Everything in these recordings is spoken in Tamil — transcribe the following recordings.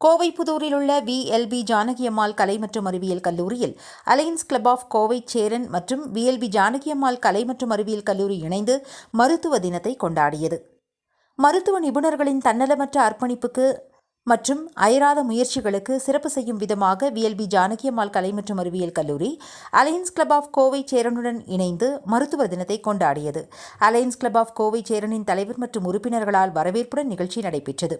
கோவை புதூரில் உள்ள விஎல்பி ஜானகியம்மாள் கலை மற்றும் அறிவியல் கல்லூரியில் Alliance club of Kovai Cheran மற்றும் விஎல்பி ஜானகியம்மாள் கலை மற்றும் அறிவியல் கல்லூரி இணைந்து மருத்துவ தினத்தை கொண்டாடியது. மருத்துவ நிபுணர்களின் தன்னலமற்ற அர்ப்பணிப்புக்கு மற்றும் அயராத முயற்சிகளுக்கு சிறப்பு செய்யும் விதமாக விஎல்பி ஜானகியம்மாள் கலை மற்றும் அறிவியல் கல்லூரி அலையன்ஸ் கிளப் ஆஃப் கோவை சேரனுடன் இணைந்து மருத்துவ தினத்தை கொண்டாடியது. அலையன்ஸ் கிளப் ஆஃப் கோவை சேரனின் தலைவர் மற்றும் உறுப்பினர்களால் வரவேற்புடன் நிகழ்ச்சி நடைபெற்றது.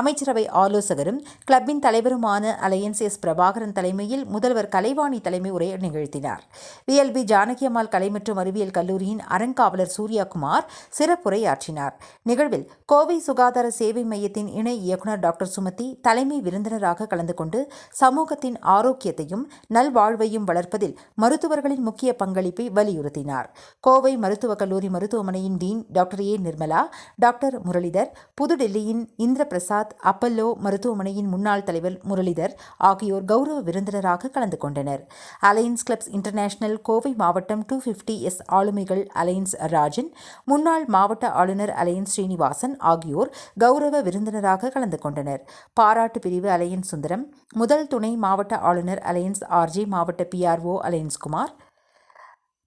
அமைச்சரவை ஆலோசகரும் கிளப்பின் தலைவருமான அலையன்ஸ் எஸ் பிரபாகரன் தலைமையில் முதல்வர் கலைவாணி தலைமை உரை நிகழ்த்தினார். விஎல்பி ஜானகியம்மாள் கலை மற்றும் அறிவியல் கல்லூரியின் அறங்காவலர் சூர்யாகுமார் சிறப்புரையாற்றினார். நிகழ்வில் கோவை சுகாதார சேவை மையத்தின் இணை இயக்குநர் டாக்டர் சுமத்தி தலைமை விருந்தினராக கலந்து கொண்டு சமூகத்தின் ஆரோக்கியத்தையும் நல்வாழ்வையும் வளர்ப்பதில் மருத்துவர்களின் முக்கிய பங்களிப்பை வலியுறுத்தினார். கோவை மருத்துவக் கல்லூரி மருத்துவமனையின் dean doctor A. Nirmala doctor Muralidhar புதுடெல்லியின் Indra Prasad Apollo மருத்துவமனையின் முன்னாள் தலைவர் முரளிதர் ஆகியோர் கௌரவ விருந்தினராக கலந்து கொண்டனர். அலையன்ஸ் கிளப்ஸ் இன்டர்நேஷனல் கோவை மாவட்டம் டூ ஃபிஃப்டி எஸ் ஆளுமைகள் அலையன்ஸ் ராஜன் முன்னாள் மாவட்ட ஆளுநர் அலையன்ஸ் ஸ்ரீனிவாசன் ஆகியோர் கௌரவ விருந்தினராக கலந்து கொண்டனர். பாராட்டு பிரிவு அலையன்ஸ் சுந்தரம். முதல் துணை மாவட்ட ஆளுநர் அலையன்ஸ் ஆர்ஜி மாவட்ட பிஆர்ஓ அலையன்ஸ் குமார்.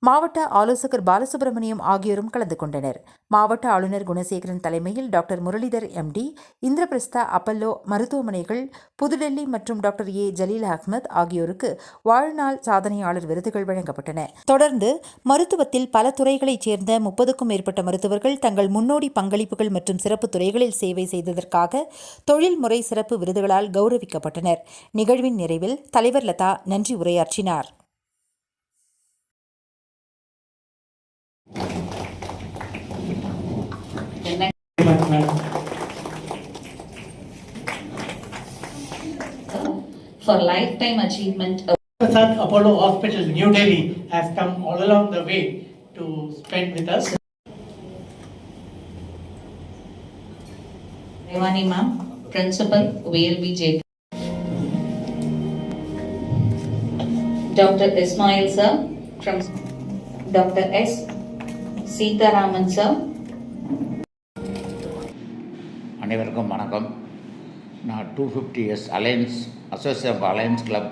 மாவட்ட ஆலோசகர் பாலசுப்ரமணியம் ஆகியோரும் கலந்து கொண்டனர். மாவட்ட ஆளுநர் குணசேகரன் தலைமையில் doctor Muralidhar MD Indraprastha Apollo மருத்துவமனைகள் புதுடெல்லி மற்றும் டாக்டர் ஏ ஜலீல் அஹ்மத் ஆகியோருக்கு வாழ்நாள் சாதனையாளர் விருதுகள் வழங்கப்பட்டன. தொடர்ந்து மருத்துவத்தில் பல துறைகளைச் சேர்ந்த முப்பதுக்கும் மேற்பட்ட மருத்துவர்கள் தங்கள் முன்னோடி பங்களிப்புகள் மற்றும் சிறப்பு துறைகளில் சேவை செய்ததற்காக தொழில்முறை சிறப்பு விருதுகளால் கௌரவிக்கப்பட்டனர். நிகழ்வின் நிறைவில் தலைவர் லதா நன்றி உரையாற்றினார். For lifetime achievement Prasad Apollo Hospital, New Delhi, has come all along the way to spend with us. Revani ma'am, Principal, VLBJ. Dr. Ismail sir, from Dr. S. Sitaraman sir, அனைவருக்கும் வணக்கம். நான் two fifty years Alliance association of Alliance club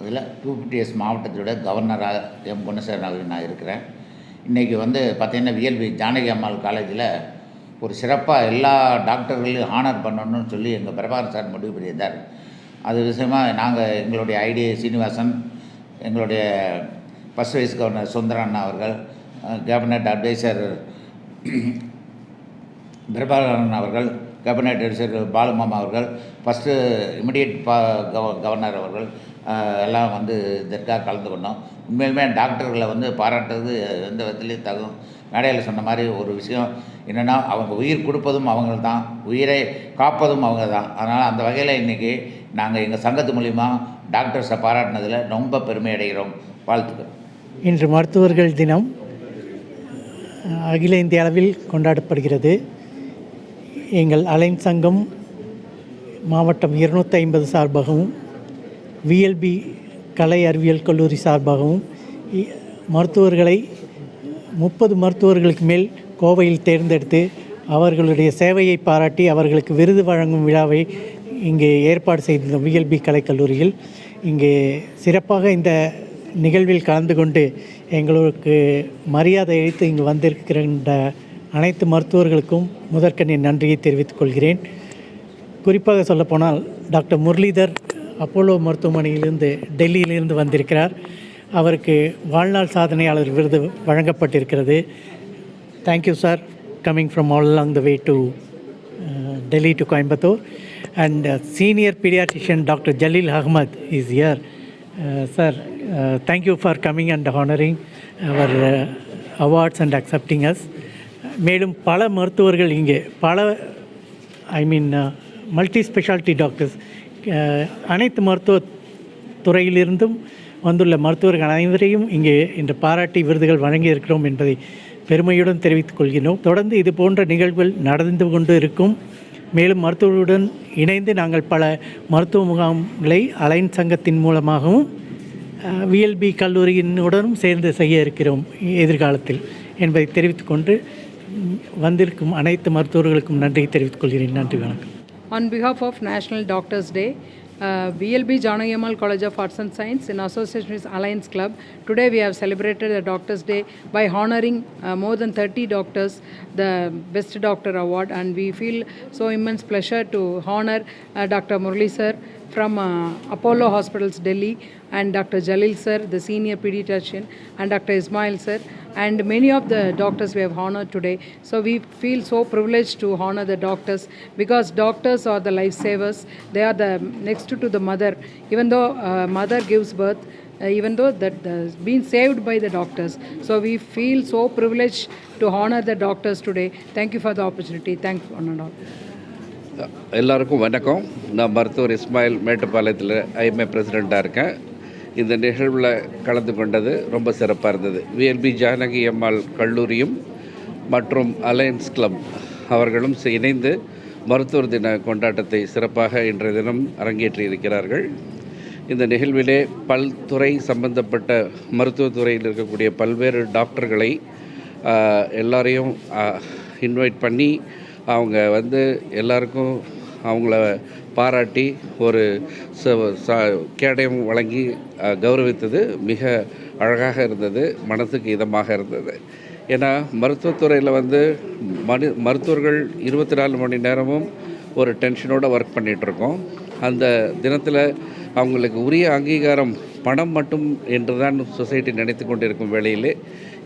இதில் டூ ஃபிஃப்டி இயர்ஸ் மாவட்டத்தோட கவர்னராக எம் குணசேகரன் நான் இருக்கிறேன். இன்றைக்கி வந்து பார்த்திங்கன்னா விஎல்பி ஜானகி அம்மாள் காலேஜில் ஒரு சிறப்பாக எல்லா டாக்டர்களையும் ஹானர் பண்ணணும்னு சொல்லி எங்கள் பிரபாகர் சார் முடிவு பண்ணியிருந்தார். அது விஷயமாக நாங்கள் எங்களுடைய ஐடி சீனிவாசன் எங்களுடைய ஃபஸ்ட் வைஸ் கவர்னர் சுந்தரன் அவர்கள் கேபினட் அட்வைசர் பிரபாகரன் அவர்கள் கேபினட் அட்வைசர் பாலுமாமா அவர்கள் ஃபஸ்ட்டு இமிடியேட் பா கவ கவர்னர் அவர்கள் எல்லாம் வந்து இதற்காக கலந்து கொண்டோம். உண்மையிலுமே டாக்டர்களை வந்து பாராட்டுறது எந்த விதத்துலேயும் தகும். மேடையில் சொன்ன மாதிரி ஒரு விஷயம் என்னென்னா அவங்க உயிர் கொடுப்பதும் அவங்க தான் உயிரை காப்பதும் அவங்க தான் அதனால் அந்த வகையில் இன்றைக்கி நாங்கள் எங்கள் சங்கத்து மூலிமா டாக்டர்ஸை பாராட்டினதில் ரொம்ப பெருமை அடைகிறோம். வாழ்த்துக்கள். இன்று மருத்துவர்கள் தினம் அகில இந்திய அளவில் கொண்டாடப்படுகிறது. எங்கள் அலைன் சங்கம் மாவட்டம் இருநூற்றி ஐம்பது சார்பாகவும் விஎல்பி கலை அறிவியல் கல்லூரி சார்பாகவும் மருத்துவர்களை முப்பது மருத்துவர்களுக்கு மேல் கோவையில் தேர்ந்தெடுத்து அவர்களுடைய சேவையை பாராட்டி அவர்களுக்கு விருது வழங்கும் விழாவை இங்கே ஏற்பாடு செய்திருந்தோம் விஎல்பி கலைக்கல்லூரியில் இங்கே சிறப்பாக இந்த நிகழ்வில் கலந்து கொண்டு எங்களுக்கு மரியாதை அளித்து இங்கு வந்திருக்கிற அனைத்து மருத்துவர்களுக்கும் முதற்கண் என் நன்றியை தெரிவித்துக் கொள்கிறேன். குறிப்பாக சொல்லப்போனால் டாக்டர் முரளிதர் அப்போலோ மருத்துவமனையிலிருந்து டெல்லியிலிருந்து வந்திருக்கிறார். அவருக்கு வாழ்நாள் சாதனையாளர் விருது வழங்கப்பட்டிருக்கிறது. Thank you sir coming from all along the way to Delhi to Coimbatore and senior paediatrician doctor Jaleel Ahmed is year sir thank you for coming and honouring our awards and accepting us மேலும் பல மருத்துவர்கள் இங்கே பல I mean multi speciality doctors அனைத்து மருத்துவ துறையிலிருந்தும் வந்துள்ள மருத்துவர்கள் அனைவரையும் இங்கே இன்று பாராட்டி விருதுகள் வழங்கி இருக்கிறோம் என்பதை பெருமையுடன் தெரிவித்துக் கொள்கிறோம் தொடர்ந்து இது போன்ற நிகழ்வுகள் நடந்து கொண்டு இருக்கும். மேலும் மருத்துவர்களுடன் இணைந்து நாங்கள் பல மருத்துவ முகாம்களை அலைன் சங்கத்தின் மூலமாகவும் uh, விஎல்பி கல்லூரியினுடனும் சேர்ந்து செய்ய இருக்கிறோம் எதிர்காலத்தில் என்பதை தெரிவித்துக்கொண்டு வந்திருக்கும் அனைத்து மருத்துவர்களுக்கும் நன்றி தெரிவித்துக் கொள்கிறேன் நன்றி வணக்கம் On behalf of National Doctors Day, uh, BLB Janayamal College of Arts and Science in association with Alliance Club, today we have celebrated the Doctors Day by honoring uh, more than 30 doctors the Best Doctor Award and we feel so immense pleasure to honor uh, Dr. Murli sir from uh, Apollo Hospitals, Delhi, and Dr. Jalil sir, the senior pediatrician, and Dr. Ismail sir, and many of the doctors we have honored today. So we feel so privileged to honor the doctors because doctors are the lifesavers. They are the next to the mother. Even though uh, mother gives birth, uh, even though that uh, being saved by the doctors. So we feel so privileged to honor the doctors today. Thank you for the opportunity. Thank one and all. எல்லாருக்கும் வணக்கம். நான் மருத்துவர் இஸ்மாயில் மேட்டுப்பாளையத்தில் ஐஎம்ஏ பிரசிடெண்ட்டாக இருக்கேன். இந்த நிகழ்வில் கலந்து கொண்டது ரொம்ப சிறப்பாக இருந்தது. விஎல்பி ஜானகி அம்மாள் கல்லூரியும் மற்றும் அலையன்ஸ் கிளப் அவர்களும் இணைந்து மருத்துவர் தின கொண்டாட்டத்தை சிறப்பாக இன்றைய தினம் அரங்கேற்றி இருக்கிறார்கள். இந்த நிகழ்விலே பல்துறை சம்பந்தப்பட்ட மருத்துவத்துறையில் இருக்கக்கூடிய பல்வேறு டாக்டர்களை எல்லாரையும் இன்வைட் பண்ணி அவங்க வந்து எல்லாருக்கும் அவங்கள பாராட்டி ஒரு ச- ச- கேடயம் வழங்கி கௌரவித்தது மிக அழகாக இருந்தது மனதுக்கு இதமாக இருந்தது. ஏன்னா மருத்துவத்துறையில் வந்து மனு மருத்துவர்கள் இருபத்தி நாலு மணி நேரமும் ஒரு டென்ஷனோட ஒர்க் பண்ணிகிட்ருக்கோம் அந்த தினத்தில் அவங்களுக்கு உரிய அங்கீகாரம் பணம் மட்டும் என்று தான் சொசைட்டி நினைத்து கொண்டிருக்கும் வேளையிலே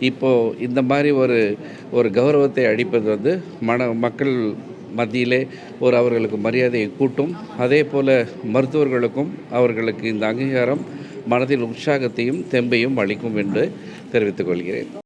இப்போது இந்த மாதிரி ஒரு ஒரு கௌரவத்தை அடிப்பது வந்து மன மக்கள் மத்தியிலே ஒரு அவர்களுக்கு மரியாதையை கூட்டும். அதே போல் மருத்துவர்களுக்கும் அவர்களுக்கு இந்த அங்கீகாரம் மனதில் உற்சாகத்தையும் தெம்பையும் அளிக்கும் என்று தெரிவித்துக் கொள்கிறேன்.